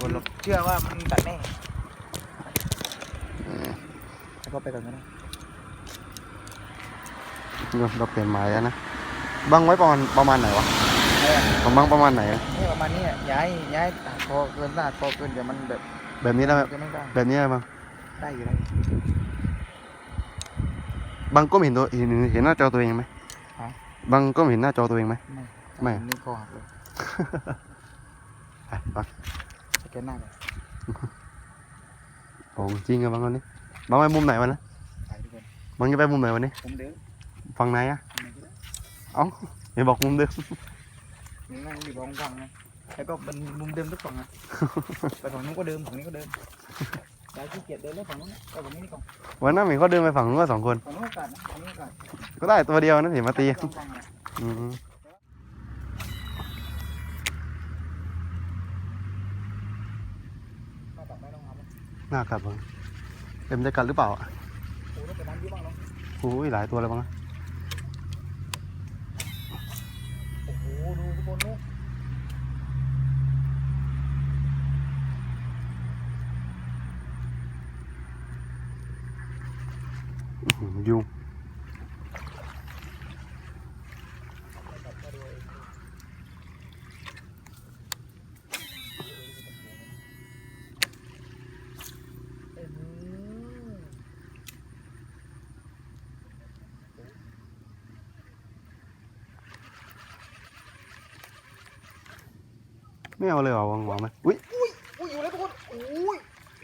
คนเราเชื่อว่ามันกัดแน่แล้วก็ไปก่อนก็ได้เราเราเปลี่ยนไม้แล้วนะบังไว้ประมาณประมาณไหนวะเนี่ยผมบังประมาณไหนอะนี่ประมาณนี้อะย้ายย้ายตัดคอเกินตัดคอเกินเดี๋ยวมันแบบแบบนี้ได้ไหมจะไม่ได้แบบนี้ได้มั้งได้อยู่ได้บังก็เห็นตัวเห็นเห็นหน้าจอตัวเองไหมฮะบังก็เห็นหน้าจอตัวเองไหมไม่ไม่นี่คอหักเลย ไปบังสแกนหน้าเลยโอ้จริงอะบังวันนี้บังไปมุมไหนวะนะไปทุกคนบังจะไปมุมไหนวันนี้ผมเดินฝั่งไหนอะทำไมก็ได้เอ้าเห็นบอกมุมเดิมมึงนั่งอยู่บองฟังไงแล้วก็เป็นมุมเดิมทุกฝั่งอะไปฝั่งนู้นก็เดิมฝั่งนี้ก็เดิมย้ายขี้เกียจเดินแล้วฝั่งนู้นนะไปฝั่งนี้นี่ก่อนวันนั้นเห็นเขาเดินไปฝั่งนู้นก็สองคน ฝั่งนู้นอากาศนะฝั่งนี้อากาศก็ได้ตัวเดียวนะเห็นมาตี สองฝั่งอะอืม ถ้าตัดไม่ต้องทำนะน่ากัดบังเต็มได้กันหรือเปล่าโอ้ยหลายตัวเลยบังโอ้โหดูทุกคนนู้ยุง ไม่เอาเลยเหรอวังหวังไหมอุ้ยอุ้ยอยู่แล้วทุกคนอุ้ย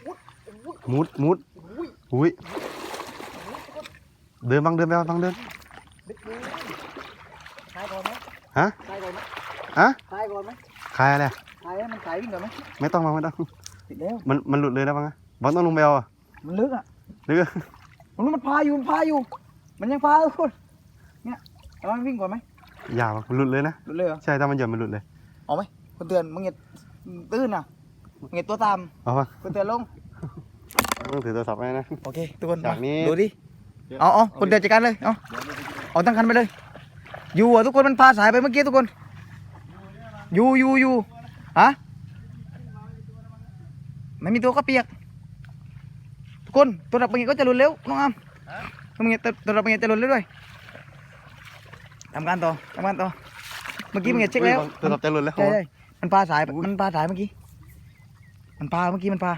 อุ้ยอุ้ยมุดมุดอุ้ยอุ้ยอุ้ยทุกคนเดินบังเดินไปบังเดินเด็กดูทายก่อนไหมฮะทายก่อนไหมฮะทายก่อนไหมคายอะไรอะทายให้มันสายวิ่งก่อนไหมไม่ต้องบังไม่ต้องติดแล้วมันมันหลุดเลยนะบังอะบังต้องลงไปเอาอะมันลึกอะหรือมันรู้มันพาอยู่มันพาอยู่ มันยังพาทุกคนเนี่ยเอามันวิ่งก่อนไหมอย่าบังมันหลุดเลยนะหลุดเลยเหรอใช่ถ้ามันหย่อนมันหลุดเลย คนเตือนมึงอย่าตื้นอะมึงอย่าตัวตามเอาบังคนเตือนลงต้องถือโทรศัพท์ไว้นะ โอเคทุกคนจากนี้ดูดิเอาเอาคนเตือนจัดการเลยเอาเอาตั้งคันไปเลย อยู่อะทุกคนมันพาสายไปเมื่อกี้ทุกคน อยู่อยู่อยู่ฮะไม่มีตัวก็เปียก ทุกคนตัวดับเบิลก็จะหลุดเร็วน้องอามตัวเงี้ยตัวดับเบิลจะหลุดเร็วด้วยทำการต่อทำการต่อเมื่อกี้มึงเห็นเช็คแล้ว โทรศัพท์จะหลุดแล้วใช่ใช่ มันพาสายมันพาสายเมื่อกี้ มันพาเมื่อกี้มันพา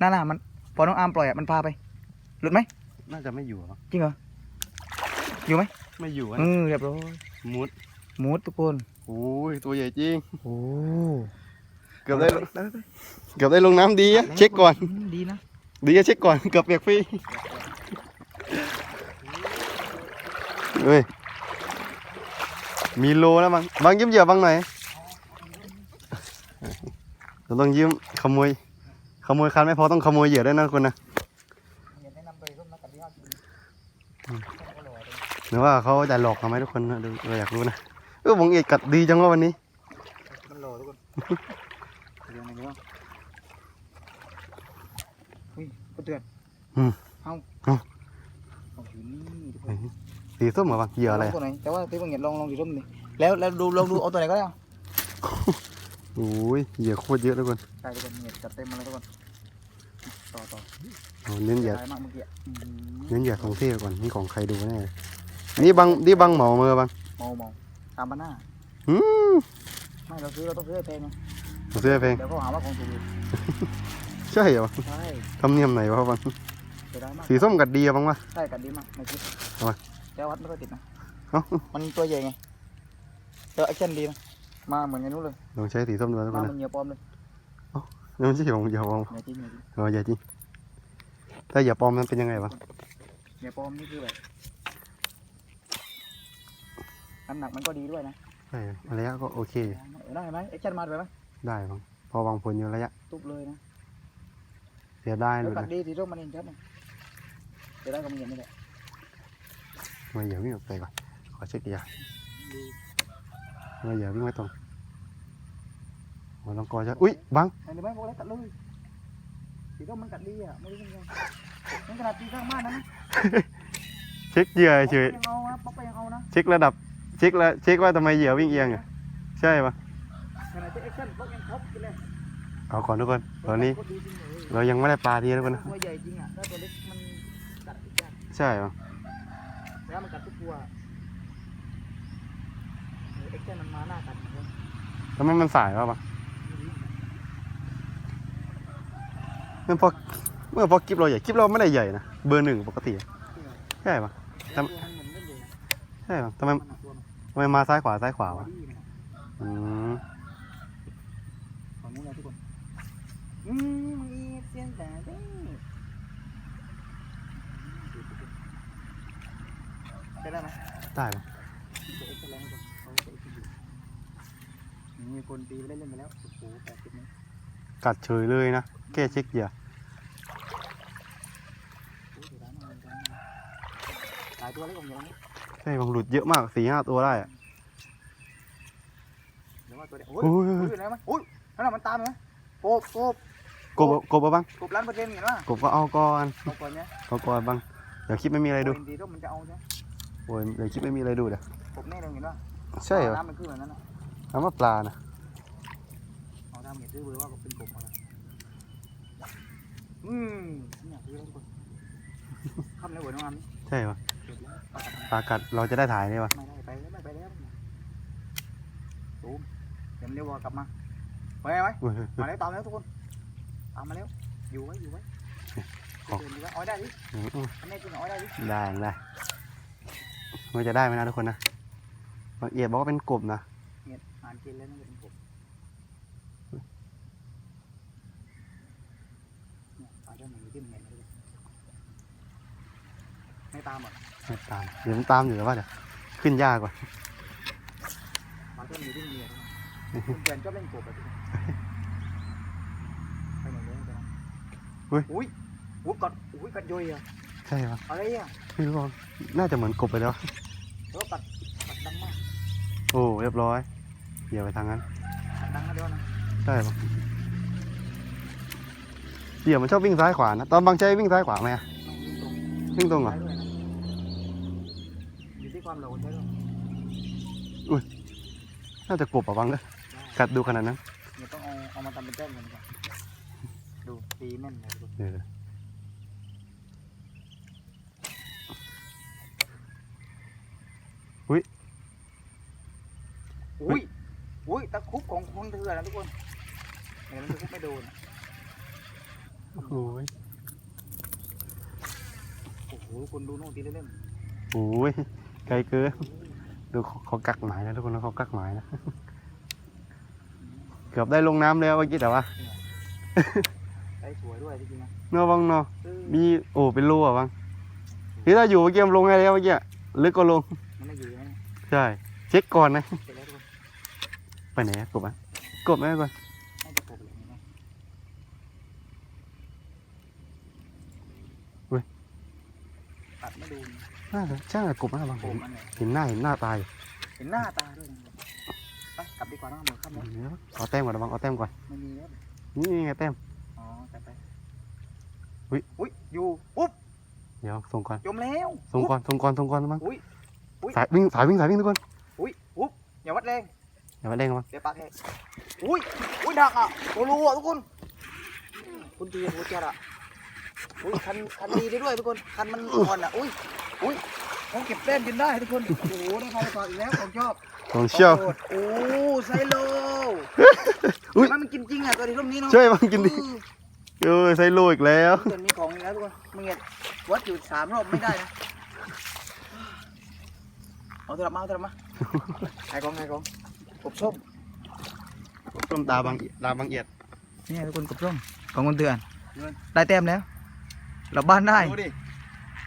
น่าน่ามันพอน้องอามปล่อยอะมันพาไป หลุดไหม น่าจะไม่อยู่อะบังจริงเหรอ อยู่ไหมไม่อยู่อะเออเรียบร้อยมุดมูดทุกคนโอ้ยตัวใหญ่จริง โอ้เกือบได้ลงไปไปเกือบได้ลงน้ำดีอะเช็คก่อนมดีนะ ดีอะเช็คก่อน เกือบเปียกฟรีเฮ้ย มีโลแล้วบังบังยิ้มเหยื่อบังหน่อย เราต้องยิ้มขโมย ขโมยคันไม่พอต้องขโมยเหยื่อด้วยนะคุณนะอย่าแนะนำไปร่มนักกันดีมากจริงหรือว่าเขาจะหลอกเราไหมทุกคนนะดูเราอยากรู้นะเออบังเอกกัดดีจังว่าวันนี้มันโหลทุกคนเรื่องอะไรบ้างอุ้ยก็เตือนอืมเอาเอาเอาอยู่นี่ทุกคนสีส้มเหรอบังเหยื่ออะไรลงอะตัวไหนแต่ว่าที่มึงเห็นลองลองสีร่มนี่แล้วแล้วดูลองดูเอาตัวไหนก็ได้เอา โอ้ยเหยื่อโคตรเยอะทุกคนใช่ทุกคนเนี่ยจัดเต็มมาแล้วทุกคนต่อต่อเอาเน้นเหยื่อสายมากเมื่อกี้อืมเน้นเหยื่อของเท่ก่อนนี่ของใครดูแน่นี่บังนี่บังเหมามือบังเมาเมาตามบ้านหน้าอืมไม่เราซื้อเราต้องซื้อให้แพงไงเสื้อเพลงเดี๋ยวเขาหาว่าของถูกอีกใช่เหรอใช่ทำเนียมไหนวะบังเสียดายมากสีส้มกัดดีอะบังวะใช่กันดีมากในคลิปทำไมแต่วัดไม่ค่อยติดนะเอ้ามันตัวใหญ่ไงแต่แอคชั่นดีนะ มาเหมือนกันนู้นเลยลองใช้สีส้มดูทุกคมานนะเหมือนเหยื่อปลอมเลยนี่ไม่ใช่ของเหยื่อปลอมเหยื่อจริงเหยื่อจริงเออเหยื่อจริงถ้าเหยื่อปลอมมันเป็นยังไงวะเหยื่อปลอมนี่คือแบบน้ำหนักมันก็ดีด้วยนะใช่ระยะก็โอเคเห็นไหมเห็นไหมแอคชั่นมาด้วยไหมได้บังพอวางผลอยู่ระยะตุ๊บเลยนะเสียได้เลแล้วยกัดนะดีสีร่มมันเห็นชัดนะเดี๋ยวได้กับมึงเห็นไม่ได้มาเหยื่อวิ่งออกไปก่อนขอเช็คเหยื่ อมาเหยื่อวิ่งไม่ตรงหัวลองกอจะอุ้ยบังเห็นไหมบอกแล้วกัดเลยสีร่มมันกัดดีอะไม่รู้เป็นไงมันขนาดตีข้างบ้านนะนะเช็คเหยื่อเฉยป๊อกไปยังเอานะป๊อกไปยังเอานะเช็คระดับเช็คแล้วเช็คว่าทำไมเหยื่อวิ่งเอียงอะใช่ปะขณะที่แอคชั่นพวกยังครบกันเลยเอาก่อนทุกคนตอนนี้โคตรดีจริงเลยเรายังไม่ได้ปลาทีทุกคนนะตัวใหญ่จริงอะถ้าตัวเล็กมันกัดยากใช่เหรอแล้วมันกัดทุกตัว เออเอ็กเซนมันมาหน้ากัดเหมือนกันทำไมมันสายวะปะเมื่อพอเมื่อพอคลิปเราใหญ่คลิปเราไม่ได้ใหญ่นะเบอร์หนึ่งปกติอะใช่ปะตัวมันเหมือนเล่นเลยนะใช่ปะทำไมมันหนักตัวมันทำไมมาซ้ายขวาซ้ายขวาวะดีนะอืมฝั่งนู้นเลยทุกคนอืมอีเซียนแต่เด้ได้ได้ไหมได้ปะจะเอ็กซ์แลนด์ก่อนเอาจะเอ็กซ์อยู่ มีคนตีไปเล่นเล่นไปแล้วโอ้โหแปดสิบเมตรกัดเฉยเลยนะแค่เช็คเหยื่อโอ้โหเดี๋ยวร้านมันร้านมันหลายตัวเลยผมอย่างนี้ใช่บางหลุดเยอะมากสี่ห้าตัวได้อะ เดี๋ยวว่าตัวเดียวโอ้ยโอ้ยโอ้ยอยู่ไหนมั้ยโอ้ยนั่นน่ะมันตามเห็นไหมโกบโกบกบกบเอาบ้างโกบล้านเปอร์เซ็นต์เห็นป่ะกบก็เอาก่อนเอาก่อนเนี่ยเอาก่อนบ้างเดี๋ยวคลิปไม่มีอะไรดูโอ้ยดีร่มมันจะเอาใช่ไหมโอ้ยเดี๋ยวคลิปไม่มีอะไรดูเดี๋ยวกบแน่เลยเห็นป่ะใช่เหรอน้ำมันขึ้นแบบนั้นอะ ถามว่าปลานะเอาทำเห็นซื้อเบอร์ว่าเป็นกบอะไรอืมเนี่ยซื้อแล้วทุกคนทำในหัวน้องอามนี่ใช่ปะเก็บแล้วเอากลับมาปลากัดเราจะได้ถ่ายได้ปะไม่ได้ไปแล้วไม่ไปแล้วตูมเดี๋ยวมันเดี๋ยววอกลับมาไปไหมเว้ยมาแล้วตามแล้วทุกคนตามมาแล้วอยู่ไว้อยู่ไว้ขอเดินดีไว้เอาไว้ได้ดิอืมอันนี้จริงเอาไว้ได้ดิได้ได้มันจะได้ไหมนะทุกคนนะบางเอียดบอกว่าเป็นกบนะเนี่ยอ่านกินแล้วนั่นเป็นกบเนี่ยปลาเจ้าหมีที่มันเห็นเลยไม่ตามหรอกไม่ตาม เดี๋ยวมันตามอยู่แต่ว่าเดี๋ยวขึ้นยากกว่าปลาเจ้าหมีที่มันเห็นเลยคุณเพื่อนชอบเล่นกบแบบนี้ไปไหนเลยไปไหนอุ้ยอุ้ยกัดอุ้ยกัดย่อยอะใช่ปะอะไรอะไม่รู้ว่าน่าจะเหมือนกบไปแล้วแล้วกัดกัดดังมากโอ้เรียบร้อย เหยียบไปทางนั้นกัดดังนะเดี๋ยวนะใช่ปะเหยียบมันชอบวิ่งซ้ายขวานะ ตอนบางใจวิ่งซ้ายขวาไหมอะต้องวิ่งตรงวิ่งตรงเหรอใช้ด้วยนะอยู่ที่ความเร็วใช้ด้วยน่าจะกบอะบางเลยกัดดูขนาดนั้นเดี๋ยวต้องเอาเอามาทำเป็นแต้มกันก่อนดูตีแม่นเลยดูเอออุ้ย อุ้ยตะครุบของคนเถื่อนนะทุกคนเห็นมันตะครุบไม่โดนอะโอ้โหโอ้โหคนดูนู่นตีเล่นโอ้ยไกลเกินดูเขาเขากักหมายนะทุกคนนะเขากักหมายนะเกือบได้ลงน้ำแล้วเมื่อกี้แต่ว่าๆได้สวยด้วยจริงๆนะเนาะบังเนาะเออมีโอ้เป็นรูอะบังนี่ถ้าอยู่เมื่อกี้มันลงไงแล้วเมื่อกี้ลึกก็ลงมันไม่อยู่นะใช่เช็คก่อนนะ ไปไหนอะกบอะกบไหมก่อนให้ตะครุบเลยนะตัดไม่ดูน่าจะใช่กบนะบางโผเห็นมันเนี่ยเห็นหน้าเห็นหน้าตายเห็นหน้าตาด้วยนะไปกลับดีกว่านะเหมือนข้ามแล้วเดี๋ยวเอาแต้มก่อนนะบังเอาแต้มก่อนไม่มีแล้วนี่ไงแต้ม อ๋อไปไปอุ๊ย อุ้ยอยู่ปุ๊บเดี๋ยวส่งก่อนจมแล้วส่งก่อนส่งก่อนส่งก่อนนะบังอุ้ยอุ๊ยสายวิ่งสายวิ่งสายวิ่งทุกคน อุ้ยปุ๊บอย่าวัดแรง อย่ามาเด้งนะบังเดี๋ยวปากแห้งอุ้ย อุ้ยหนักอะโอ้รู้อะทุกคน คุณตีโอ้เจ็ดอะ อุ้ยคันคันดีได้ด้วยทุกคน คันมันอ่อนอะ อุ้ย อุ้ยเขาเก็บแต้มจนได้ทุกคน โอ้โหได้พาไปต่ออีกแล้วของชอบของเชี่ยวโอ้โหโอ้ไซโลอุ๊ยมันกินจริงอะตัวนี้ร่มนี้เนาะช่วยบังกินดิเออใส่โลอีกแล้วเออมีของอีกแล้วทุกคนมึงเห็นวัดอยู่สามรอบไม่ได้นะเอาโทรศัพท์มาเอาโทรศัพท์มาไอ้กองไอ้กอง กบส้มต้มตาบางตาบางเอียดนี่ทุกคนกบส้มของคนเตือนได้แต้มแล้วเราบ้านได้ดูดิ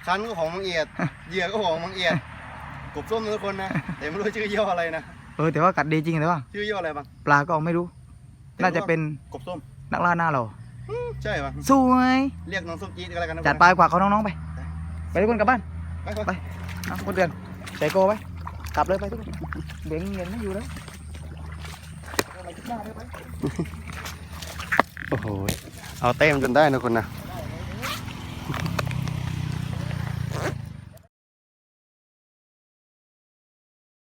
คันก็ของบางเอียดเหยื่อก็ของบางเอียดกบส้มทุกคนนะแต่ไม่รู้ชื่อย่ออะไรนะเออแต่ว่ากัดดีจริงแต่ว่าชื่อย่ออะไรบางปลาก็ไม่รู้ น่าจะเป็นกบส้มนักล่าหน้าเราใช่ปะสวยเรียกน้องส้มจี๊ดก็แล้วกันนะจัดไปกว่าเขาน้องๆไป ไปทุกคนกลับบ้านไปไปไปเอาคนเตือนใส่โกไปกลับเลยไปทุกคนเบ่งเงินไม่อยู่แล้ว โอ้โห เอาเต็มจนได้นะคนนะ